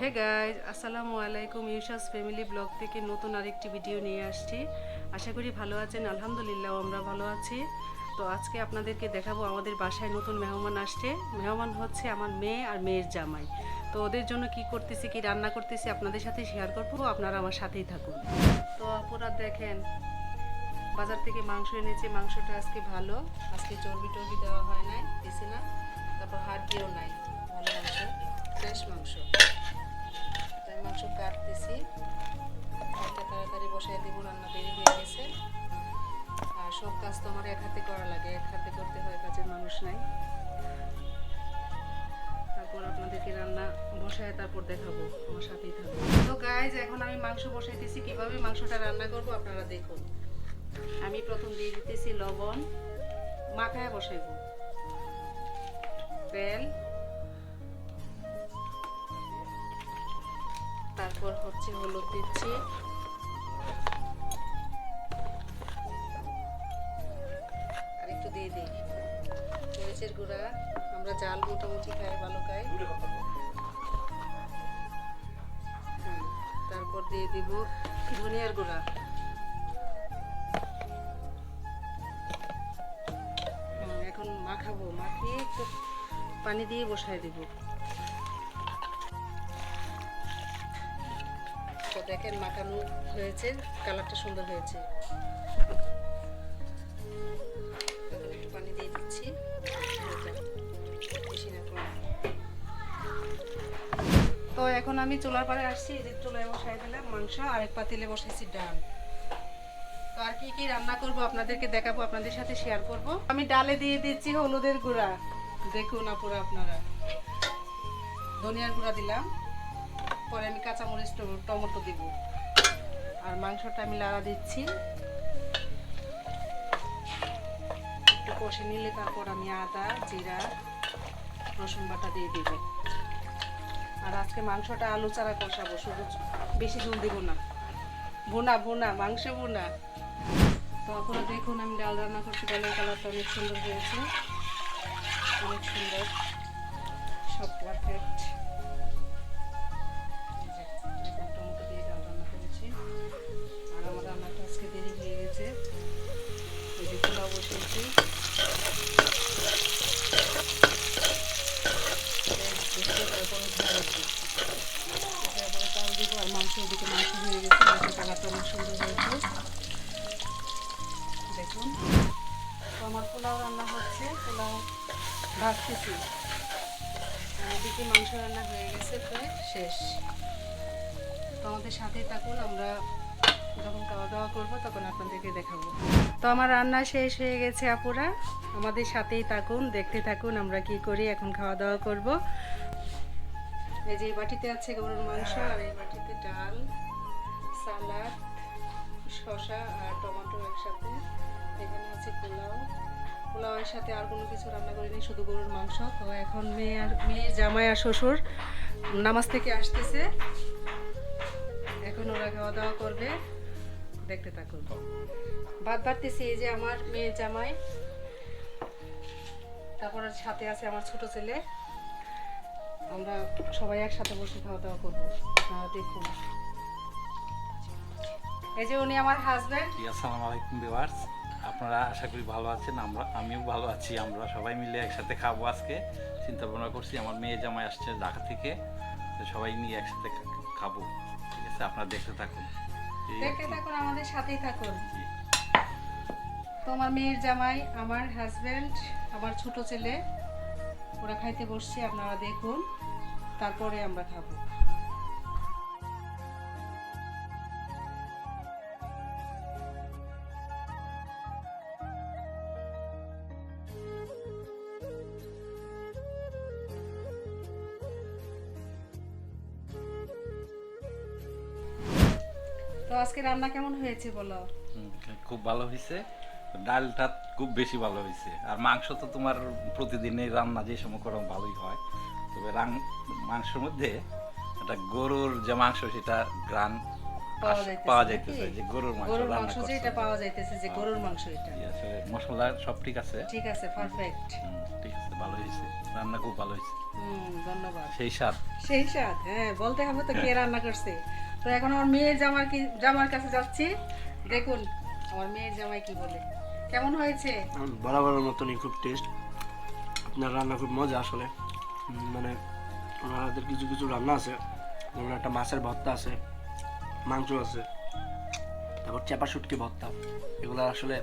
Hey guys আসসালামু আলাইকুম ইউশাস family blog থেকে নতুন আরেকটি ভিডিও নিয়ে আসছি। আশা করি ভালো আছেন, আলহামদুলিল্লাহ আমরা ভালো আছি। তো আজকে আপনাদেরকে দেখাবো আমাদের বাসায় নতুন মেহমান আসছে। মেহমান হচ্ছে আমার মেয়ে আর মেয়ের জামাই। তো ওদের জন্য কি করতেছি, কি রান্না করতেছি আপনাদের সাথে শেয়ার করব, আপনারা আমার সাথেই থাকুন। তো আপুরা দেখেন, বাজার থেকে মাংস এনেছে, মাংসটা আজকে ভালো। আজকে চর্বি টর্বি দেওয়া হয় নাই, দিছি না। তারপর হাড় দিয়েও নাই, ভালো মাংস, ফ্রেশ মাংস। তাই মাংস কাটতেছি। তাড়াতাড়ি বসাই দিব, রান্না দেরি হয়ে গেছে। আর সব কাজ তো আমার এক হাতে করা লাগে, এক হাতে করতে হয়, কাজের মানুষ নাই। তারপর আপনাদেরকে রান্না বসায়, তারপর দেখাবো, আমার সাথেই থাকব। তো গাইজ এখন আমি মাংস বসাইতেছি, কীভাবে মাংসটা রান্না করব আপনারা দেখুন। আমি প্রথম দিয়ে দিতেছি লবণ, মাথায় বসাইব। তেল তারপর হচ্ছে হলুদ দিচ্ছি। আর একটু দিয়ে দিই। মরিচের গুঁড়া। আমরা জাল মোটামুটি খাই, ভালো খাই। তারপর দিয়ে দিব ধনিয়ার গুঁড়া। এখন মাখাবো। মাখিয়ে একটু পানি দিয়ে বসায় দিব। তো মাখানো হয়েছে, কালারটা সুন্দর হয়েছে। একটু পানি দিয়ে দিচ্ছি। তো এখন আমি চুলার পাড়ে আসছি যে চুলায় বসাই দিলাম মাংস আর এক পাতিলে বসাইছি ডাল। তো আর কি কি রান্না করব আপনাদেরকে দেখাবো, আপনাদের সাথে শেয়ার করব। আমি ডালে দিয়ে দিচ্ছি হলুদের গুঁড়া। দেখুন আপুরা, আপনারা। ধনিয়ার গুঁড়া দিলাম। পরে আমি কাঁচামরিচ টমেটো দিব। আর মাংসটা আমি লাড়া দিচ্ছি। একটু কষে নিলে তারপর আমি আদা, জিরা, রসুন বাটা দিয়ে দিব। আর আজকে মাংসটা আলু চারা কষাবো, শুধু বেশি ঝুল দিব না। ভুনা ভুনা, মাংস ভুনা। তো আপনারা দেখুন, আমি ডাল রান্না করছি, ডালের কালারটা অনেক সুন্দর হয়েছে। অনেক সুন্দর। সব পারফেক্ট সুন্দর হয়েছে। দেখুন, তো আমার পোলাও রান্না হচ্ছে, পোলাও ভাজতেছি। আর এদিকে মাংস রান্না হয়ে গেছে প্রায় শেষ। তো আমাদের সাথেই থাকুন, আমরা যখন খাওয়া দাওয়া করব তখন আপনাদেরকে দেখাবো। তো আমার রান্না শেষ হয়ে গেছে, আপুরা। আমাদের সাথেই থাকুন, দেখতে থাকুন, আমরা কি করি, এখন খাওয়া দাওয়া করব। এই যে বাটিতে আছে গরুর মাংস আর এই বাটিতে ডাল সালাড পোলাও পোলাওয়ের সাথে আর কোনো কিছু রান্না করিনি, শুধু গরুর মাংস। তো এখন মেয়ে আর মেয়ে জামাই আর শ্বশুর নামাজ থেকে আসতেছে। এখন ওরা খাওয়া দাওয়া করবে। দেখতে থাকুন। ভাত বাড়তেছি এই যে আমার মেয়ে জামাই। তারপর সাথে আছে আমার ছোট ছেলে। আমরা সবাই একসাথে বসে খাওয়া দাওয়া করব। আপনারা দেখুন। এই যে উনি আমার হাজব্যান্ড আসসালামু আলাইকুম ভিউয়ার্স আপনারা আশা করি ভালো আছেন আমরা আমিও ভালো আছি আমরা সবাই মিলে একসাথে খাব আজকে। চিন্তা ভাবনা করছি আমার মেয়ে জামাই আসছে ঢাকা থেকে তো সবাই নিয়ে একসাথে খাব। ঠিক আছে আপনারা দেখতে থাকুন। দেখতে থাকুন আমাদের সাথেই থাকুন। জি। তো আমার মেয়ের জামাই আমার হাজব্যান্ড আমার ছোট ছেলে ওরা খাইতে বসছি আপনারা দেখুন তারপরে আমরা খাব। তো আজকে রান্না কেমন হয়েছে বলো? খুব ভালো হয়েছে। ডালটা খুব বেশি ভালো হয়েছে। আর মাংস তো তোমার প্রতিদিনের রান্না যে সময় করো ভালোই হয়। তবে রাং মাংসের মধ্যে একটা গরুর যে মাংস সেটা গ্রান পাওয়া যাইতেছে যে গরুর মাংস গরুর মাংস যেটা পাওয়া যাইতেছে যে গরুর মাংস এটা। আসলে মশলা সব ঠিক আছে। ঠিক আছে পারফেক্ট ঠিক আছে ভালো হয়েছে। রান্না খুব ভালো হয়েছে। ধন্যবাদ। সেই স্বাদ। সেই স্বাদ হ্যাঁ বলতে হবে তো কে রান্না করছে। তো এখন আমার মেয়ের জামার কি জামার কাছে যাচ্ছি। দেখুন, আমার মেয়ের জামাই কি বলে। কেমন হয়েছে? বরাবরের মতনই খুব টেস্ট আপনার রান্না খুব মজা আসলে। মানে ওনাদের কিছু কিছু রান্না আছে। যেমন একটা মাছের ভর্তা আছে, মাংস আছে, তারপর চেপা শুটকি ভর্তা। এগুলো আসলে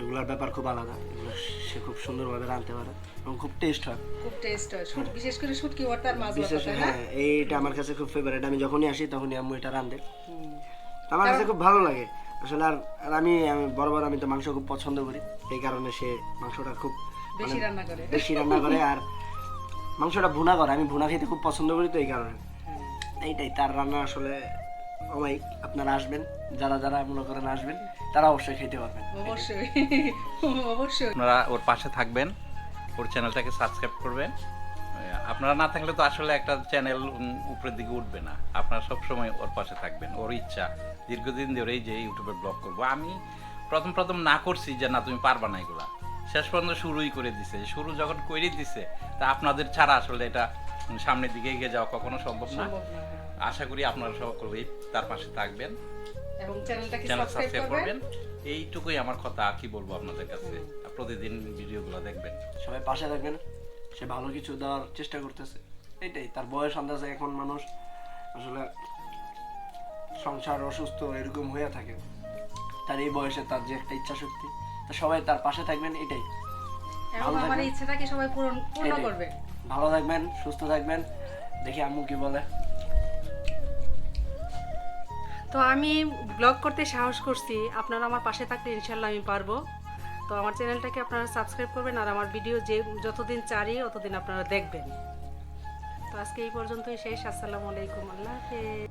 এগুলার ব্যাপার খুব আলাদা। এগুলো সে খুব সুন্দরভাবে রাঁধতে পারে এবং খুব টেস্ট হয়। খুব টেস্ট হয়। শুট- বিশেষ করে শুটকি ভর্তার মাছ বিশেষ হ্যাঁ এইটা আমার কাছে খুব ফেভারিট আমি যখনই আসি তখনই আম্মু এটা রাঁধে। আমার কাছে খুব ভালো লাগে। আসলে আর আমি আমি বরাবর আমি তো মাংস খুব পছন্দ করি। এই কারণে সে মাংসটা খুব বেশি রান্না করে। বেশি রান্না করে আর মাংসটা ভুনা করে। আমি ভুনা খেতে খুব পছন্দ করি তো এই কারণে। হ্যাঁ। এইটাই তার রান্না আসলে আপনারা আসবেন যারা যারা মনে করেন আসবেন তারা অবশ্যই খেতে পারবেন। অবশ্যই। অবশ্যই। আপনারা ওর পাশে থাকবেন ওর চ্যানেলটাকে সাবস্ক্রাইব করবেন। আপনারা না থাকলে তো আসলে একটা চ্যানেল উপরের দিকে উঠবে না। আপনারা সবসময় ওর পাশে থাকবেন ওর ইচ্ছা। দীর্ঘদিন ধরেই যে ইউটিউবে ব্লগ করব আমি প্রথম প্রথম না করছি যে না তুমি পারবা না এগুলা। শেষ পর্যন্ত শুরুই করে দিছে। শুরু যখন করে দিছে তা আপনাদের ছাড়া আসলে এটা সামনের দিকে এগিয়ে যাওয়া কখনো সম্ভব না। আশা করি আপনারা সকলেই তার পাশে থাকবেন এবং চ্যানেলটাকে সাবস্ক্রাইব সাবস্ক্রাইব করবেন। এইটুকুই আমার কথা কি বলব আপনাদের কাছে। প্রতিদিন ভিডিওগুলো দেখবেন। সবাই পাশে থাকবেন। সে ভালো কিছু দেওয়ার চেষ্টা করতেছে। এটাই তার বয়স আন্দাজে এখন মানুষ আসলে সংসার অসুস্থ এরকম হয়ে থাকে। তার এই বয়সে তার যে একটা ইচ্ছা শক্তি তা সবাই তার পাশে থাকবেন এটাই। আমার ইচ্ছাটাকে সবাই পূরণ পূর্ণ করবে। ভালো থাকবেন সুস্থ থাকবেন। দেখি আম্মু কি বলে। তো আমি ব্লগ করতে সাহস করছি। আপনারা আমার পাশে থাকলে ইনশাল্লাহ আমি পারব। তো আমার চ্যানেলটাকে আপনারা সাবস্ক্রাইব করবেন আর আমার ভিডিও যে যতদিন চারি ততদিন আপনারা দেখবেন। তো আজকে এই পর্যন্তই শেষ। আসসালামু আলাইকুম। আল্লাহ হাফেজ।